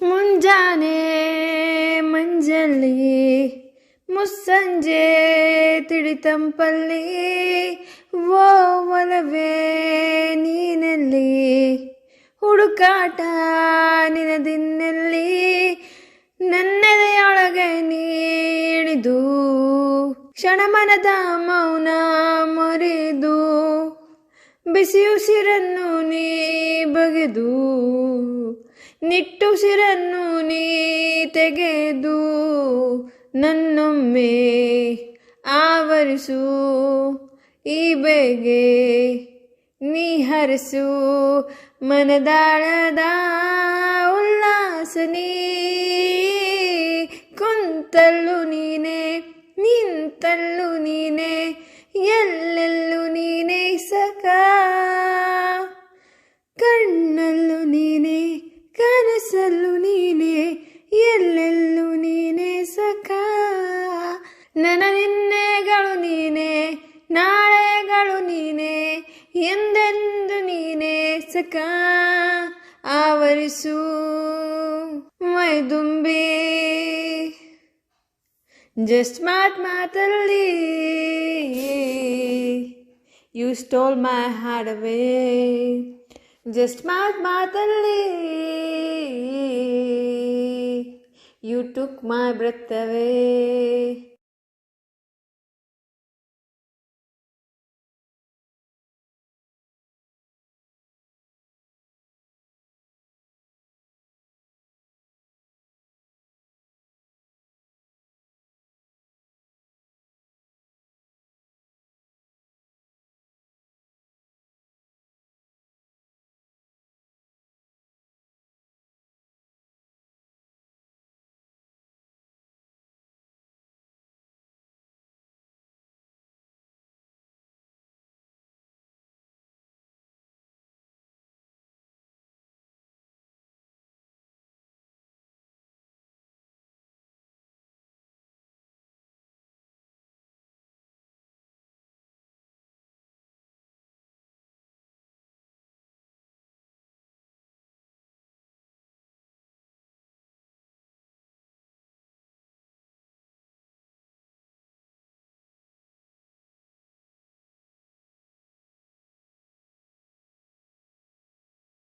ಮುಂಜಾನೆ ಮಂಜಲ್ಲಿ ಮುಸ್ಸಂಜೆ ತಿಳಿತಂಪಲ್ಲಿ ಓ ಒಲವೇ ನೀನಲ್ಲಿ ಹುಡುಕಾಟ ನಿನದಿನ್ನಲ್ಲಿ ನನ್ನೆದೆಯೊಳಗೆ ನೀಡಿದು ಕ್ಷಣಮನದ ಮೌನ ಮರೆದು ಬಿಸಿಯುಸಿರನ್ನು ನೀ ಬಗೆದು ನಿಟ್ಟುಸಿರನ್ನು ನೀ ತೆಗೆದು ನನ್ನೊಮ್ಮೆ ಆವರಿಸು. ಈ ಬೇಗೆ ನೀ ಹರಿಸು. ಮನದಾಳದ ಉಲ್ಲಾಸ ನೀ. ಕುಂತಲ್ಲು ನೀನೆ, ನಿಂತಲ್ಲು ನನ್ನ ನಿನ್ನೆಗಳು ನೀನೆ, ನಾಳೆಗಳು ನೀನೆ, ಎಂದೆಂದು ನೀನೆ ಸಕ ಆವರಿಸು. ಮೈದುಂಬಿ ಜಸ್ಟ್ ಮಾತ್ ಮಾತಲ್ಲಿ you stole my heart away just ಮಾತ್ ಮಾತಲ್ಲಿ you took my breath away